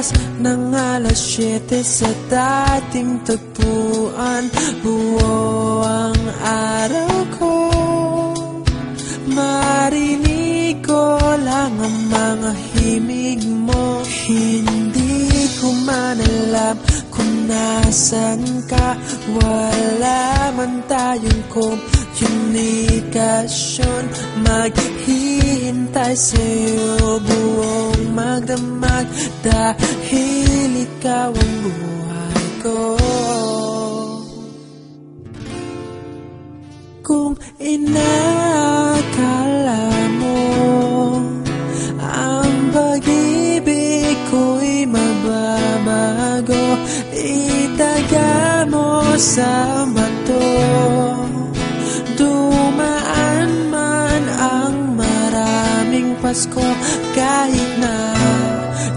Bukas ng alas 7 sa dating tagpuan. Buo ang araw ko. Marinig ko lang ang mga himig mo. Hindi ko man alam kung nasan ka. Wala man tayong komunikasyon Maghihintay sa'yo buong magdamag. Dahil ikaw ang buhay ko. Kung inakala mo Ang pag-ibig ko'y mababago Itaga mo sa bato Pasko Kahit na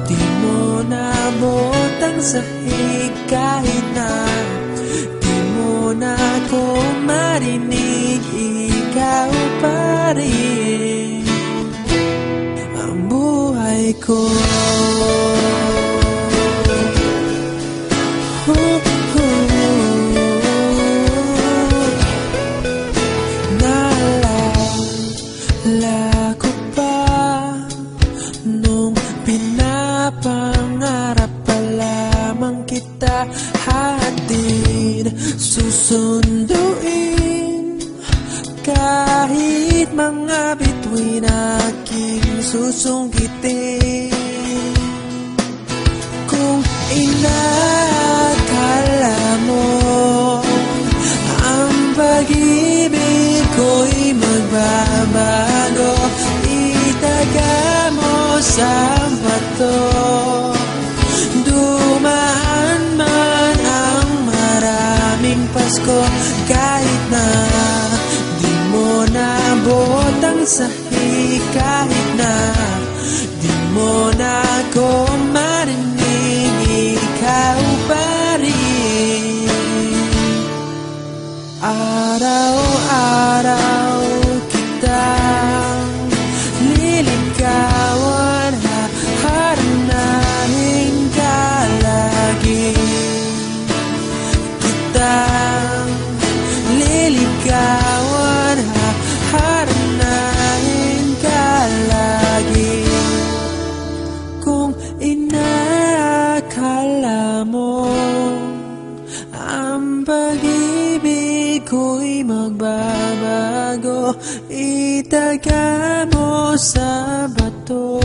di mo nabot ang sahig Kahit na di mo na ako marinig Ikaw pa rin ang buhay ko mga bituin aking susungkitin Kung inakala mo Ang pag-ibig ko'y magbabago Itaga mo sa bato. Dumaan man ang maraming Pasko Kahit sahig Kahit na di mo na ako pag-ibig ko'y magbabago. Itaga mo sa bato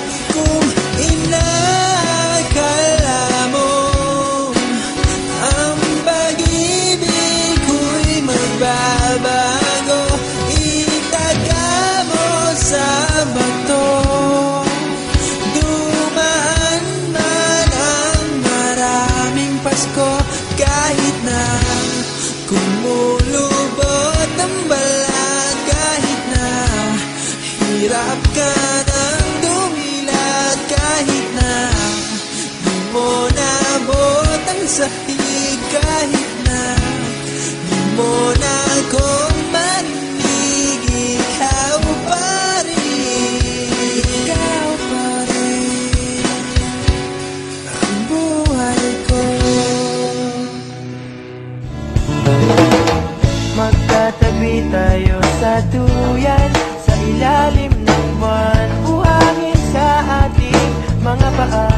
Pasko Kung paa